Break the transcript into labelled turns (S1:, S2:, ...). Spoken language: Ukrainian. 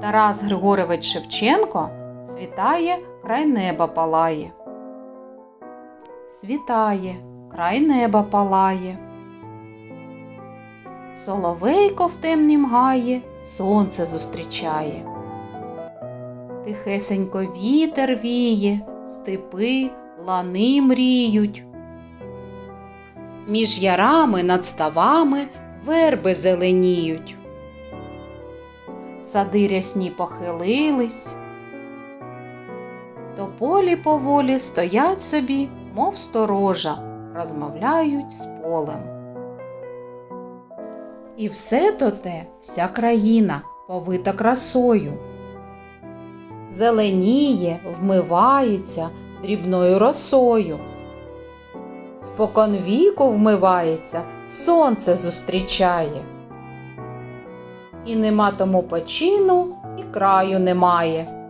S1: Тарас Григорович Шевченко світає, край неба палає. Світає, край неба палає. Соловейко в темнім гаї сонце зустрічає. Тихесенько вітер віє, степи, лани мріють. Між ярами над ставами верби зеленіють. Сади рясні похилились. Тополі поволі стоять собі, мов сторожа, розмовляють з полем. І все то те, вся країна повита красою. Зеленіє, вмивається дрібною росою. Спокон віку вмивається, сонце зустрічає. І нема тому почину, і краю немає.